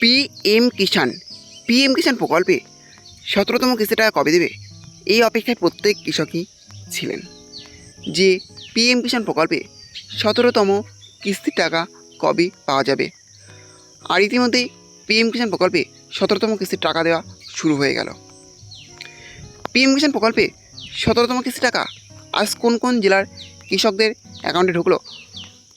PM Kisan. PM কিষাণ প্রকল্পে সতেরোতম কিস্তি টাকা কবে দেবে? এই অপেক্ষায় প্রত্যেক কৃষকই ছিলেন। যে পিএম কিষাণ প্রকল্পে সতেরোতম কিস্তির টাকা কবে পাওয়া যাবে? আর ইতিমধ্যেই পিএম কিষাণ প্রকল্পে সতেরোতম কিস্তির টাকা দেওয়া শুরু হয়ে গেল। পিএম কিষাণ প্রকল্পে সতেরোতম কিস্তি টাকা আজ কোন কোন জেলার কৃষকদের অ্যাকাউন্টে ঢুকলো,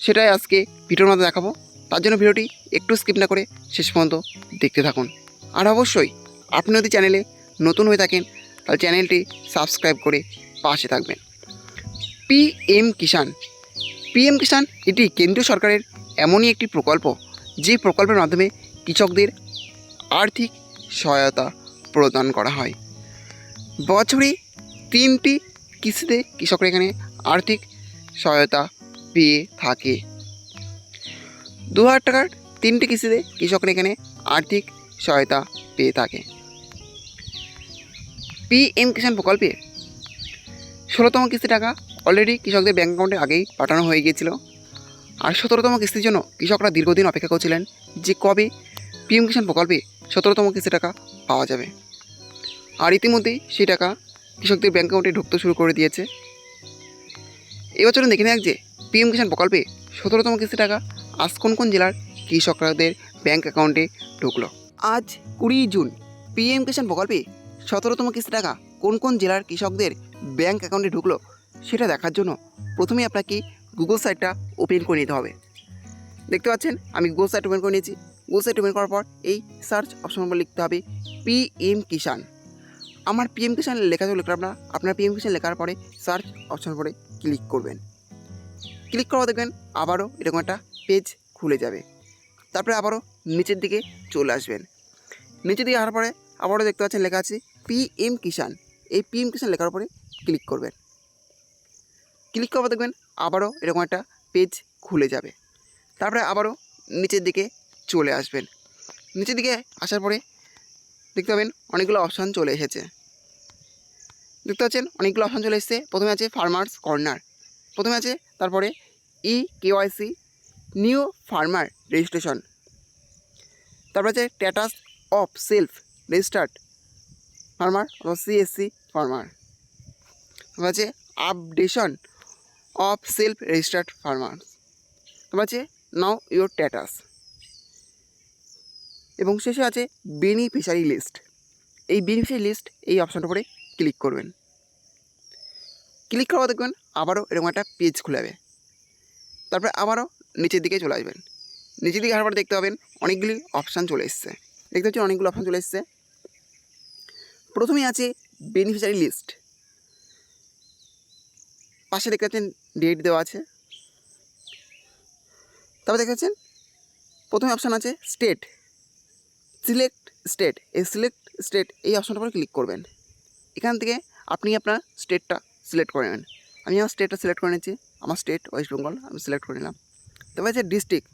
সেটাই আজকে ভিডিওর মধ্যে দেখাবো। তার জন্য ভিডিওটি একটু স্কিপ না করে শেষ পর্যন্ত দেখতে থাকুন। আর অবশ্যই আপনি যদি চ্যানেলে নতুন হয়ে থাকেন, তাহলে চ্যানেলটি সাবস্ক্রাইব করে পাশে থাকবেন। P PM Kisan PM Kisan এটি কেন্দ্রীয় সরকারের এমনই একটি প্রকল্প, যে প্রকল্পের মাধ্যমে কৃষকদের আর্থিক সহায়তা প্রদান করা হয়। বছরে তিনটি কিস্তিতে কৃষকরা এখানে আর্থিক সহায়তা পেয়ে থাকে। দু হাজার টাকার তিনটি কিস্তিতে কৃষকরা এখানে আর্থিক সহায়তা পেয়ে থাকে। পিএম কিষাণ প্রকল্পে ষোলোতম কিস্তি টাকা অলরেডি কৃষকদের ব্যাঙ্ক অ্যাকাউন্টে আগেই পাঠানো হয়ে গিয়েছিল। আর সতেরোতম কিস্তির জন্য কৃষকরা দীর্ঘদিন অপেক্ষা করছিলেন যে কবে পিএম কিষাণ প্রকল্পে সতেরোতম কিস্তি টাকা পাওয়া যাবে। আর ইতিমধ্যেই সেই টাকা কৃষকদের ব্যাঙ্ক অ্যাকাউন্টে ঢুকতে শুরু করে দিয়েছে। চলুন দেখে নেওয়া যে পিএম কিষাণ প্রকল্পে সতেরোতম কিস্তি টাকা আজ কোন কোন জেলার কৃষকদের ব্যাঙ্ক অ্যাকাউন্টে ঢুকলো? আজ কুড়ি জুন। পিএম কিষাণ প্রকল্পে সতেরোতম কিস্তি টাকা কোন কোন জেলার কৃষকদের ব্যাঙ্ক অ্যাকাউন্টে ঢুকলো সেটা দেখার জন্য প্রথমে আপনাকে গুগল সাইটটা ওপেন করে নিতে হবে। দেখতে পাচ্ছেন, আমি গুগল সাইট ওপেন করে নিয়েছি। গুগল সাইট ওপেন করার পর এই সার্চ অপশন নম্বর লিখতে হবে পিএম কিষাণ। আমার পিএম কিষাণ লেখা লিখলাম না, আপনার পিএম কিষাণ লেখার পরে সার্চ অপশন পরে ক্লিক করবেন। ক্লিক করা দেখবেন আবারও এরকম একটা পেজ খুলে যাবে। তারপরে আবারও নিচের দিকে চলে আসবেন। নিচের দিকে আসার পরে আবারও দেখতে পাচ্ছেন লেখা আছে পিএম কিষাণ এই পিএম কিষাণ লেখার উপরে ক্লিক করবেন। ক্লিক পর দেখবেন আবারও এরকম একটা পেজ খুলে যাবে। তারপরে আবারও নিচের দিকে চলে আসবেন। নিচের দিকে আসার পরে দেখতে পাবেন অনেকগুলো অপশান চলে এসেছে। দেখতে পাচ্ছেন অনেকগুলো অপশান চলে এসেছে। প্রথমে আছে ফার্মার্স কর্নার প্রথমে আছে, তারপরে E KYC new farmer registration. তারপরে আছে status of self registered farmer, অথবা সিএসসি ফার্মার। তারপর আছে updation of self registered farmer. তারপর আছে নাও ইউর স্ট্যাটাস। এবং শেষে আছে বেনিফিশারি লিস্ট। এই বেনিফিশারি লিস্ট এই অপশানটার উপরে ক্লিক করবেন। ক্লিক করা দেখবেন আবারও এরকম একটা পেজ খুলে যাবে। তারপরে আবারও নিচের দিকে চলে আসবেন। নিচের দিকে আসার পর দেখতে পাবেন অনেকগুলি অপশান চলে এসছে। দেখতে পাচ্ছেন অনেকগুলো অপশান চলে এসছে। প্রথমেই আছে বেনিফিশিয়ারি লিস্ট পাশে দেখতে পাচ্ছেন ডেট দেওয়া আছে। তারপর দেখতে পাচ্ছেন প্রথমে অপশান আছে স্টেট সিলেক্ট স্টেট এই সিলেক্ট স্টেট এই অপশানটার উপরে ক্লিক করবেন। এখান থেকে আপনি আপনার স্টেটটা সিলেক্ট করে নেবেন। আমি আমার স্টেটটা সিলেক্ট করে নিচ্ছি। আমার স্টেট ওয়েস্ট বেঙ্গল আমি সিলেক্ট করে নিলাম। তারপর আছে ডিস্ট্রিক্ট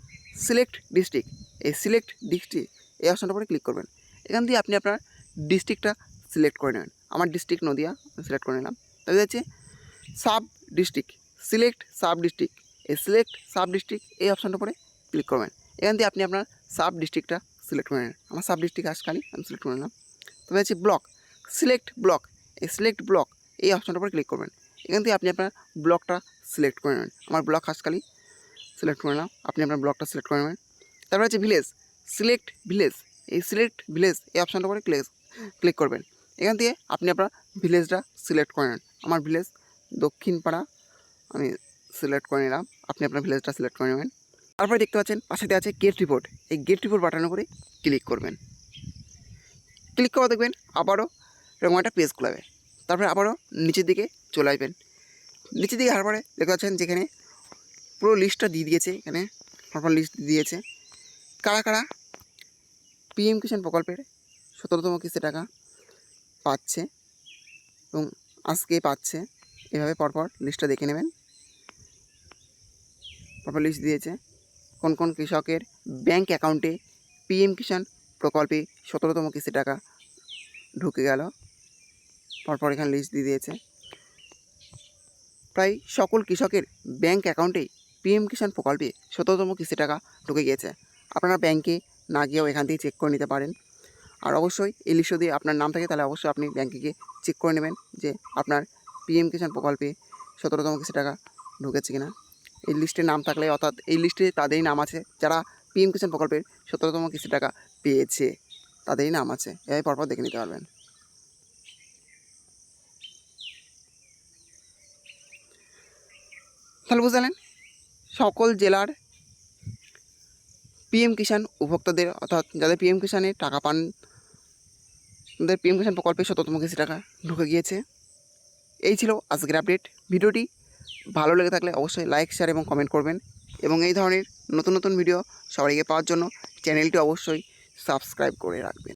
সিলেক্ট ডিস্ট্রিক্ট এই সিলেক্ট ডিস্ট্রিক্ট এই অপশানটার উপরে ক্লিক করবেন। এখান দিয়ে আপনি আপনার ডিস্ট্রিক্টটা সিলেক্ট করে নেবেন। আমার ডিস্ট্রিক্ট নদিয়া, আমি সিলেক্ট করে নিলাম। তারপরে আছে sub district select sub district এই সিলেক্ট সাব ডিস্ট্রিক্ট এই অপশানটার উপরে ক্লিক করবেন। এখান দিয়ে আপনি আপনার সাব ডিস্ট্রিক্টটা সিলেক্ট করে নেন আমার সাব ডিস্ট্রিক্ট আসকালি আমি সিলেক্ট করে নিলাম। তবে আছে ব্লক সিলেক্ট ব্লক এই সিলেক্ট ব্লক এই অপশানটার উপরে ক্লিক করবেন। এখান থেকে আপনি আপনার ব্লকটা সিলেক্ট করে নেবেন। আমার ব্লক হাসকালি সিলেক্ট করে নিলাম। আপনি আপনার ব্লকটা সিলেক্ট করে নেবেন। তারপরে আছে ভিলেজ। Select village. এই সিলেক্ট ভিলেজ, এই অপশানটার করে ক্লিক ক্লিক করবেন। এখান থেকে আপনি আপনার ভিলেজটা সিলেক্ট করে নেন আমার ভিলেজ দক্ষিণ পাড়া, আমি সিলেক্ট করে নিলাম। আপনি আপনার ভিলেজটা সিলেক্ট করে নেবেন। তারপরে দেখতে পাচ্ছেন পাশেতে আছে গেট রিপোর্ট এই গেট রিপোর্ট বাটনের উপরে ক্লিক করবেন। ক্লিক করা দেখবেন, আবারও এরকম একটা পেজ খোলাবে তারপরে আবারও নিচের দিকে চলে আসবেন নিচের দিকে আসার পরে দেখতে পাচ্ছেন যেখানে পুরো লিস্টটা দিয়ে দিয়েছে, এখানে ফরফর লিস্ট দিয়ে দিয়েছে। কারা কারা পিএম কিষাণ প্রকল্পের সতেরোতম কিস্তি টাকা পাচ্ছে এবং আজকে পাচ্ছে, এভাবে পরপর লিস্টটা দেখে নেবেন। পরপর লিস্ট দিয়েছে কোন কোন কৃষকের ব্যাংক অ্যাকাউন্টে পিএম কিষাণ প্রকল্পে সতেরোতম কিস্তি টাকা ঢুকে গেল। পরপর এখানে লিস্ট দিয়ে দিয়েছে। প্রায় সকল কৃষকের ব্যাংক অ্যাকাউন্টে পিএম কিষাণ প্রকল্পে সতেরোতম কিস্তি টাকা ঢুকে গিয়েছে। আপনারা ব্যাংকে না গিয়েও এখান থেকে চেক করে নিতে পারেন। আর অবশ্যই এই লিস্ট যদি আপনার নাম থাকে, তাহলে অবশ্যই আপনি ব্যাংকে গিয়ে চেক করে নেবেন যে আপনার পিএম কিষাণ প্রকল্পে সতেরোতম কিস্তি টাকা ঢুকেছে কিনা। এই লিস্টে নাম থাকলে, অর্থাৎ এই লিস্টে তাদেরই নাম আছে, যারা পিএম কিষাণ প্রকল্পের সতেরোতম কিস্তি টাকা পেয়েছে, তাদেরই নাম আছে। এভাবে পরপর দেখে নিতে পারবেন। তাহলে বুঝলেন? সকল জেলার পিএম কিষাণ উপভোক্তাদের, অর্থাৎ যাদের পিএম কিষাণে টাকা পান, তাদের পিএম কিষাণ প্রকল্পে শততম কিস্তি টাকা ঢুকে গিয়েছে। এই ছিল আজকের আপডেট। ভিডিওটি ভালো লেগে থাকলে অবশ্যই লাইক শেয়ার এবং কমেন্ট করবেন। এবং এই ধরনের নতুন নতুন ভিডিও সবাইকে পাওয়ার জন্য চ্যানেলটি অবশ্যই সাবস্ক্রাইব করে রাখবেন।